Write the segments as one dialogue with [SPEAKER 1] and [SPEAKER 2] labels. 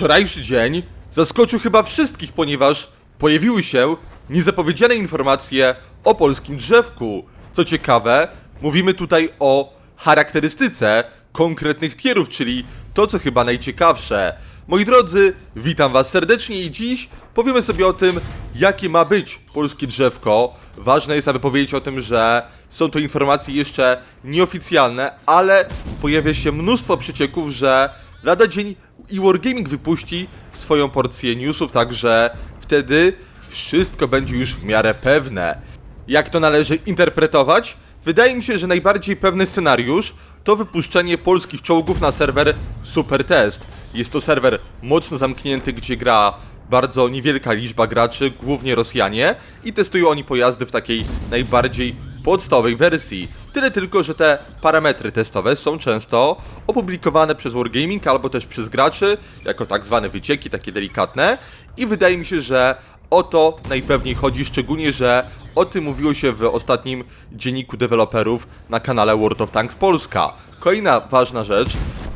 [SPEAKER 1] Wczorajszy dzień zaskoczył chyba wszystkich, ponieważ pojawiły się niezapowiedziane informacje o polskim drzewku. Co ciekawe, mówimy tutaj o charakterystyce konkretnych tierów, czyli to, co chyba najciekawsze. Moi drodzy, witam Was serdecznie i dziś powiemy sobie o tym, jakie ma być polskie drzewko. Ważne jest, aby powiedzieć o tym, że są to informacje jeszcze nieoficjalne, ale pojawia się mnóstwo przecieków, że lada dzień i Wargaming wypuści swoją porcję newsów, także wtedy wszystko będzie już w miarę pewne. Jak to należy interpretować? Wydaje mi się, że najbardziej pewny scenariusz to wypuszczenie polskich czołgów na serwer Supertest. Jest to serwer mocno zamknięty, gdzie gra bardzo niewielka liczba graczy, głównie Rosjanie, i testują oni pojazdy w takiej najbardziej podstawowej wersji. Tyle tylko, że te parametry testowe są często opublikowane przez Wargaming albo też przez graczy, jako tak zwane wycieki, takie delikatne, i wydaje mi się, że o to najpewniej chodzi, szczególnie, że o tym mówiło się w ostatnim dzienniku deweloperów na kanale World of Tanks Polska. Kolejna ważna rzecz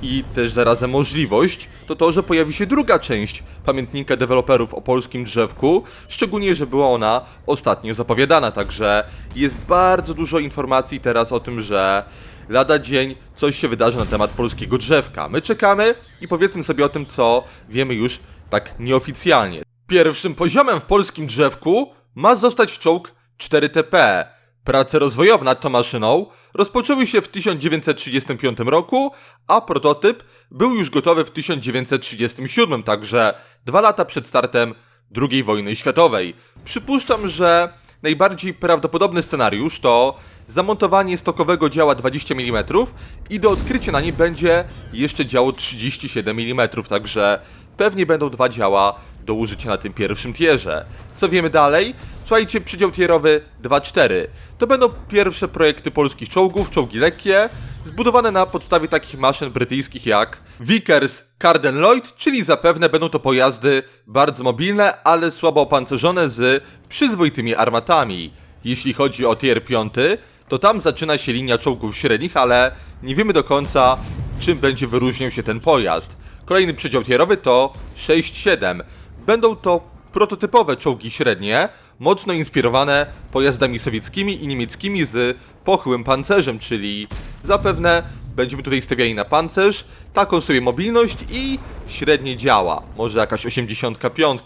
[SPEAKER 1] i też zarazem możliwość to to, że pojawi się druga część pamiętnika deweloperów o polskim drzewku, szczególnie, że była ona ostatnio zapowiadana, także jest bardzo dużo informacji teraz o tym, że lada dzień coś się wydarzy na temat polskiego drzewka. My czekamy i powiedzmy sobie o tym, co wiemy już tak nieoficjalnie. Pierwszym poziomem w polskim drzewku ma zostać czołg 4TP. Prace rozwojowe nad tą maszyną rozpoczęły się w 1935 roku, a prototyp był już gotowy w 1937, także dwa lata przed startem II wojny światowej. Przypuszczam, że najbardziej prawdopodobny scenariusz to zamontowanie stokowego działa 20 mm i do odkrycia na nim będzie jeszcze działo 37 mm, także pewnie będą dwa działa do użycia na tym pierwszym tierze. Co wiemy dalej? Słuchajcie, przydział tierowy 2.4. To będą pierwsze projekty polskich czołgów, czołgi lekkie, zbudowane na podstawie takich maszyn brytyjskich jak Vickers Carden Lloyd, czyli zapewne będą to pojazdy bardzo mobilne, ale słabo opancerzone z przyzwoitymi armatami. Jeśli chodzi o tier 5, to tam zaczyna się linia czołgów średnich, ale nie wiemy do końca, czym będzie wyróżniał się ten pojazd. Kolejny przydział tierowy to 6-7. Będą to prototypowe czołgi średnie, mocno inspirowane pojazdami sowieckimi i niemieckimi z pochyłym pancerzem, czyli zapewne będziemy tutaj stawiali na pancerz, taką sobie mobilność i średnie działa, może jakaś 85.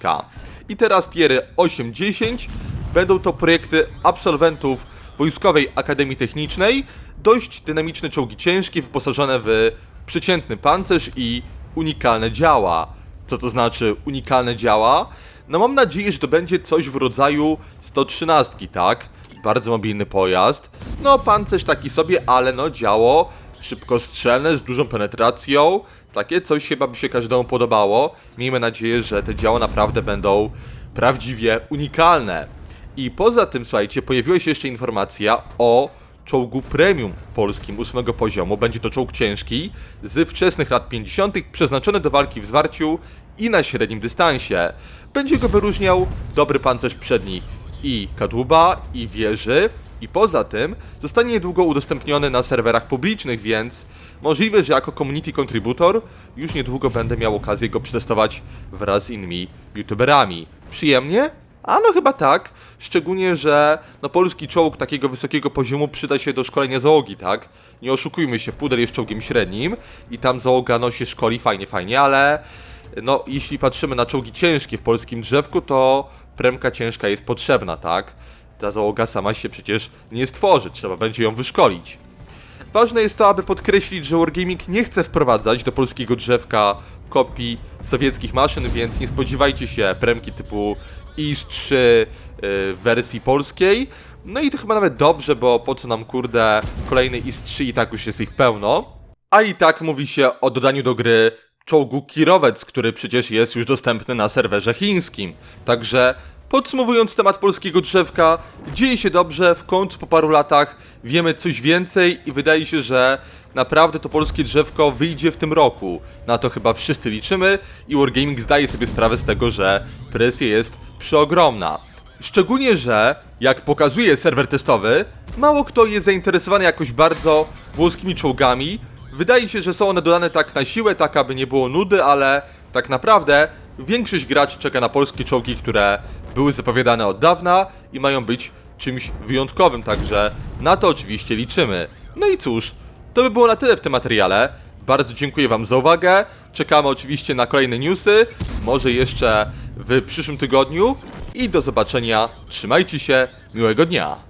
[SPEAKER 1] I teraz tiery 8-10 będą to projekty absolwentów Wojskowej Akademii Technicznej, dość dynamiczne czołgi ciężkie wyposażone w przeciętny pancerz i unikalne działa. Co to znaczy unikalne działa? No mam nadzieję, że to będzie coś w rodzaju 113, tak? Bardzo mobilny pojazd. No pancerz taki sobie, ale no działo szybkostrzelne z dużą penetracją. Takie coś chyba by się każdemu podobało. Miejmy nadzieję, że te działa naprawdę będą prawdziwie unikalne. I poza tym, słuchajcie, pojawiła się jeszcze informacja o czołgu premium polskim ósmego poziomu. Będzie to czołg ciężki z wczesnych lat 50., przeznaczony do walki w zwarciu i na średnim dystansie. Będzie go wyróżniał dobry pancerz przedni i kadłuba, i wieży. I poza tym zostanie niedługo udostępniony na serwerach publicznych, więc możliwe, że jako community contributor już niedługo będę miał okazję go przetestować wraz z innymi youtuberami. Przyjemnie? A no chyba tak, szczególnie, że no polski czołg takiego wysokiego poziomu przyda się do szkolenia załogi, tak? Nie oszukujmy się, Puder jest czołgiem średnim i tam załoga no się szkoli fajnie, fajnie, ale no jeśli patrzymy na czołgi ciężkie w polskim drzewku, to premka ciężka jest potrzebna, tak? Ta załoga sama się przecież nie stworzy, trzeba będzie ją wyszkolić. Ważne jest to, aby podkreślić, że Wargaming nie chce wprowadzać do polskiego drzewka kopii sowieckich maszyn, więc nie spodziewajcie się premki typu IS-3 yy, w wersji polskiej. No i to chyba nawet dobrze, bo po co nam kurde kolejny IS-3 i tak już jest ich pełno. A i tak mówi się o dodaniu do gry czołgu Kirowec, który przecież jest już dostępny na serwerze chińskim. Także Podsumowując temat polskiego drzewka, dzieje się dobrze, w końcu po paru latach wiemy coś więcej i wydaje się, że naprawdę to polskie drzewko wyjdzie w tym roku. Na to chyba wszyscy liczymy i Wargaming zdaje sobie sprawę z tego, że presja jest przeogromna. Szczególnie, że jak pokazuje serwer testowy, mało kto jest zainteresowany jakoś bardzo włoskimi czołgami. Wydaje się, że są one dodane tak na siłę, tak aby nie było nudy, ale Tak naprawdę większość graczy czeka na polskie czołgi, które były zapowiadane od dawna i mają być czymś wyjątkowym, także na to oczywiście liczymy. No i cóż, to by było na tyle w tym materiale. Bardzo dziękuję Wam za uwagę. Czekamy oczywiście na kolejne newsy, może jeszcze w przyszłym tygodniu. I do zobaczenia. Trzymajcie się. Miłego dnia.